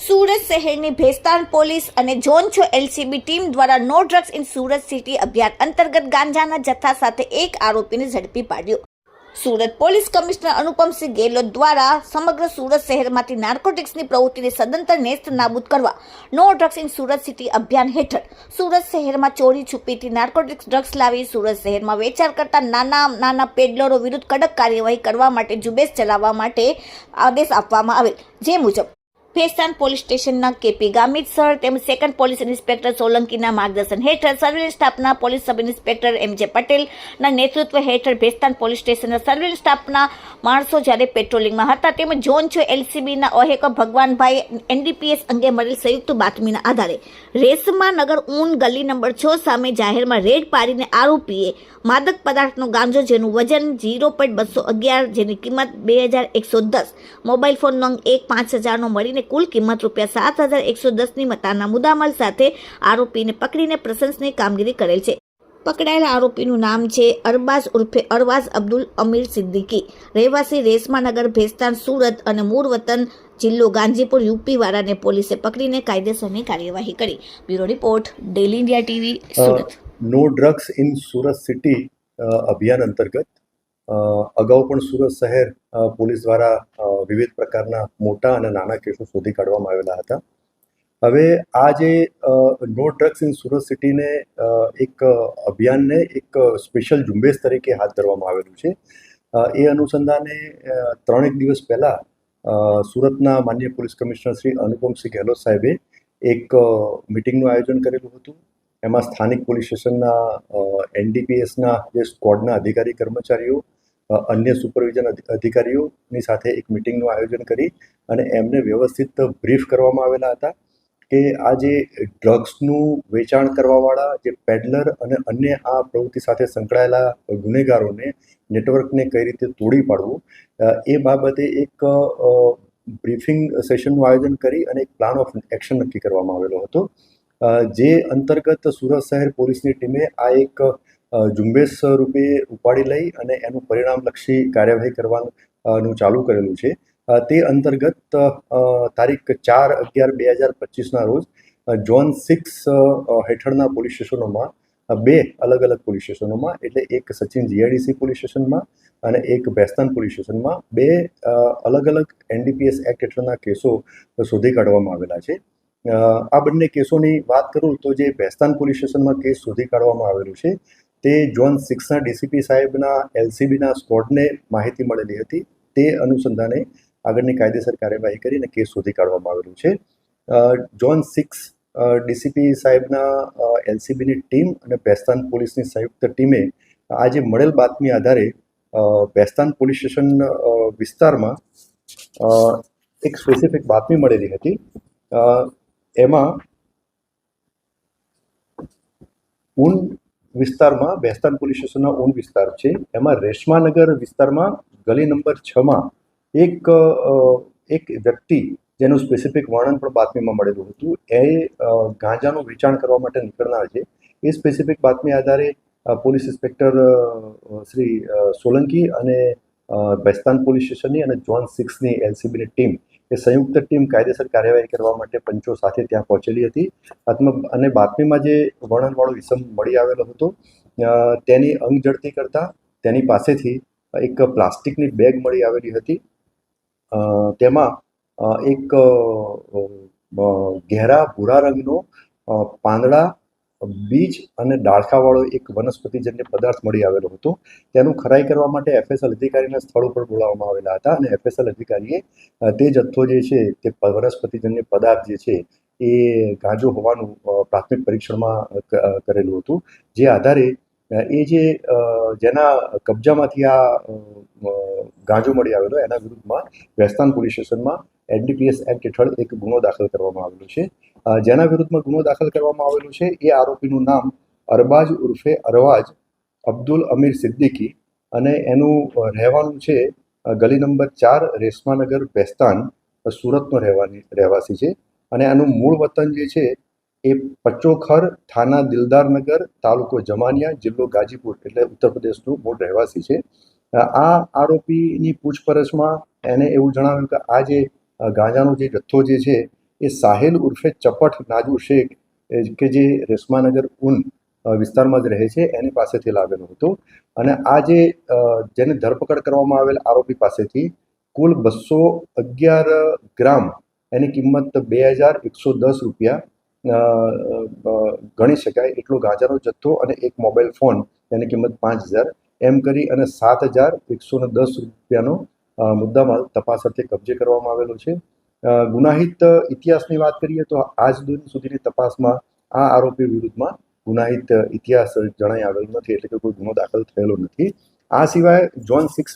સુરત શહેરની ભેસ્તાન પોલીસ અને ઝોન છ એલસીબી ટીમ દ્વારા no drugs in Surat city અભિયાન અંતર્ગત ગાંજાના જથ્થા સાથે એક આરોપીને ઝડપી પાડ્યો. સુરત પોલીસ કમિશનર અનુપમસિંહ ગેહલોત દ્વારા સમગ્ર સુરત શહેરમાંથી નાર્કોટિક્સની પ્રવૃત્તિને સદંતર નેસ્ત નાબૂદ કરવા no drugs in Surat city અભિયાન હેઠળ સુરત શહેરમાં ચોરી છુપીથી નાર્કોટિક્સ ડ્રગ્સ લાવી સુરત શહેરમાં વેચાણ કરતા નાના નાના પેડલરો વિરુદ્ધ કડક કાર્યવાહી કરવા માટે ઝુંબેશ ચલાવવા માટે આદેશ આપવામાં આવેલ. જે મુજબ ફેસ્તાન પોલીસ સ્ટેશનના કેપી ગામિત સર તેમજ સેકન્ડ પોલીસ ઇન્સ્પેક્ટર સોલંકીના માર્ગદર્શન હેઠળ સર્વેલન્સ સ્ટાફના પોલીસ સબ ઇન્સ્પેક્ટર એમ જે પટેલના નેતૃત્વ હેઠળ ભેસ્તાન પોલીસ સ્ટેશનના સર્વેલન્સ સ્ટાફના માણસો જ્યારે પેટ્રોલિંગમાં હતા તેમજ ઝોન છ એલસીબીના ઓહેક ભગવાનભાઈ એનડીપીએસ અંગે મળેલ સંયુક્ત બાતમીના આધારે રેસમા નગર ઊન ગલી નંબર છ સામે જાહેરમાં રેડ પાડીને આરોપીએ માદક પદાર્થનો ગાંજો જેનું વજન ઝીરો પોઈન્ટ બસો અગિયાર જેની કિંમત બે હજાર એકસો દસ મોબાઈલ ફોન નંગ એક પાંચ હજારનો મળીને કુલ કિંમત રૂપિયા સાત હજાર એકસો દસની મતાના મુદ્દામાલ સાથે આરોપીને પકડીને પ્રશંસનીય કામગીરી કરેલ છે. પકડાયેલા આરોપીનું નામ છે અરબાઝ ઉર્ફે અરવાઝ અબ્દુલ અમીર સિદ્દીકી. રહેવાસી રેશમાનગર ભેસ્તાન સુરત અને મૂળ વતન જિલ્લો ગાંધીપુર યુપી વાળાને પોલીસે પકડીને કાયદેસરની કાર્યવાહી કરી. Bureau report daily India TV Surat. No drugs in Surat city અભિયાન અંતર્ગત. અગાઉ પણ સુરત શહેર પોલીસ દ્વારા વિવિધ પ્રકારના મોટા અને નાના કેસો શોધી કાઢવામાં આવેલા હતા. હવે આ જે નો ડ્રગ્સ ઇન સુરત સિટીને એક અભિયાનને એક સ્પેશિયલ ઝુંબેશ તરીકે હાથ ધરવામાં આવેલું છે. એ અનુસંધાને ત્રણેક દિવસ પહેલાં સુરતના માન્ય પોલીસ કમિશનર શ્રી અનુપમસિંહ ગેહલોત સાહેબે એક મિટિંગનું આયોજન કરેલું હતું. એમાં સ્થાનિક પોલીસ સ્ટેશનના એનડીપીએસના જે સ્ક્વોડના અધિકારી કર્મચારીઓ અન્ય સુપરવિઝન અધિકારીઓની સાથે એક મિટિંગનું આયોજન કરી અને એમને વ્યવસ્થિત બ્રીફ કરવામાં આવેલા હતા કે આ જે ડ્રગ્સનું વેચાણ કરવાવાળા, જે પેડલર અને અન્ય આ પ્રવૃત્તિ સાથે સંકળાયેલા ગુનેગારોને નેટવર્કને કઈ રીતે તોડી પાડવું એ બાબતે એક બ્રીફિંગ સેશનનું આયોજન કરી અને એક પ્લાન ઓફ એક્શન નક્કી કરવામાં આવેલો હતો. જે અંતર્ગત સુરત શહેર પોલીસની ટીમે આ એક ઝુંબેશ રૂપે ઉપાડી લઈ અને એનું પરિણામલક્ષી કાર્યવાહી કરવાનું ચાલુ કરેલું છે. તે અંતર્ગત તારીખ ચાર અગિયાર બે હજાર પચીસના રોજ ઝોન સિક્સ હેઠળના પોલીસ સ્ટેશનોમાં બે અલગ અલગ પોલીસ સ્ટેશનોમાં, એટલે એક સચિન જીઆઈડીસી પોલીસ સ્ટેશનમાં અને એક બેસ્તાન પોલીસ સ્ટેશનમાં, બે અલગ અલગ એનડીપીએસ એક્ટ હેઠળના કેસો શોધી કાઢવામાં આવેલા છે. આ બંને કેસોની વાત કરું તો જે બેસ્તાન પોલીસ સ્ટેશનમાં કેસ શોધી કાઢવામાં આવેલું છે તે ઝોન સિક્સના ડીસીપી સાહેબના એલસીબીના સ્કોડને માહિતી મળેલી હતી. તે અનુસંધાને આગળની કાયદેસર કાર્યવાહી કરીને કેસ શોધી કાઢવામાં આવેલું છે. ઝોન સિક્સ ડીસીપી સાહેબના એલસીબીની ટીમ અને બેસ્તાન પોલીસની સંયુક્ત ટીમે આજે મળેલ બાતમી આધારે બેસ્તાન પોલીસ સ્ટેશન વિસ્તારમાં એક સ્પેસિફિક બાતમી મળેલી હતી. એમાં ઊન વિસ્તારમાં, બેસ્તાન પોલીસ સ્ટેશનના ઓન વિસ્તાર છે. એમાં રેશમાનગર વિસ્તારમાં ગલી નંબર છમાં એક એક વ્યક્તિ જેનું સ્પેસિફિક વર્ણન પણ બાતમીમાં મળેલું હતું. એ ગાંજાનું વેચાણ કરવા માટે નીકળનાર છે. એ સ્પેસિફિક બાતમી આધારે પોલીસ ઇન્સ્પેક્ટર શ્રી સોલંકી અને બેસ્તાન પોલીસ સ્ટેશનની અને જોન સિક્સની એલસીબીની ટીમ એ સંયુક્ત ટીમ કાયદેસર કાર્યવાહી કરવા માટે પંચો સાથે ત્યાં પહોંચેલી હતી. અને બાતમીમાં જે વર્ણનવાળો વિષમ મળી આવેલો હતો તેની અંગ જડતી કરતાં તેની પાસેથી એક પ્લાસ્ટિકની બેગ મળી આવેલી હતી. તેમાં એક ઘેરા ભૂરા રંગનો પાંદડા બીજ અને ડાળખાવાળો એક વનસ્પતિજન્ય પદાર્થ મળી આવેલો હતો, તેનું ખરાઈ કરવા માટે એફએસએલ અધિકારીના સ્થળ ઉપર બોલાવવામાં આવેલા હતા અને એફએસએલ અધિકારીએ તે જથ્થો જે છે, તે વનસ્પતિજન્ય પદાર્થ જે છે, એ ગાંજો હોવાનું પ્રાથમિક પરીક્ષણમાં કરેલું હતું. જે આધારે એ જે જેના કબજામાંથી આ ગાંજો મળી આવેલો, એના વિરુદ્ધમાં વેસ્તાન પોલીસ સ્ટેશનમાં એનડીપીએસ એક્ટ હેઠળ એક ગુનો દાખલ કરવામાં આવેલો છે. જેના વિરુદ્ધમાં ગુનો દાખલ કરવામાં આવેલો છે એ આરોપીનું નામ અરબાજ ઉર્ફે અરવાજ અબ્દુલ અમીર સિદ્દીકી અને એનું રહેવાનું છે ગલી નંબર ચાર રેશમાનગર બેસ્તાન સુરતનો રહેવાની, રહેવાસી છે. અને આનું મૂળ વતન જે છે એ પચોખર થાના દિલદારનગર તાલુકો જમાનિયા જિલ્લો ગાજીપુર એટલે ઉત્તર પ્રદેશનું મૂળ રહેવાસી છે. આ આરોપીની પૂછપરછમાં એને એવું જણાવ્યું કે આ જે ગાંજાનો જે જથ્થો જે છે, એ સાહેલ ઉર્ફે ચપટ નાજુ શેખ કે જે રેશમાનગર ઉન વિસ્તારમાં જ રહે છે, એની પાસેથી લાવેલો હતો. અને આ જે જેને ધરપકડ કરવામાં આવેલ આરોપી પાસેથી કુલ બસો અગિયાર ગ્રામ, એની કિંમત બે હજાર એકસો દસ રૂપિયા ગણી શકાય એટલો ગાંજાનો જથ્થો અને એક મોબાઈલ ફોન, એની કિંમત પાંચ હજાર, એમ કરી અને સાત હજાર એકસો દસ રૂપિયાનો અ, મુદ્દામાલ તપાસ અર્થે કબજે કરવામાં આવેલો છે. ગુનાહિત ઇતિહાસની વાત કરીએ તો આજ દિન સુધીની તપાસમાં આ આરોપી વિરુદ્ધમાં ગુનાહિત ઇતિહાસ જણાઈ આવેલો નથી એટલે કે કોઈ ગુનો દાખલ થયેલો નથી. આ સિવાય જોન સિક્સ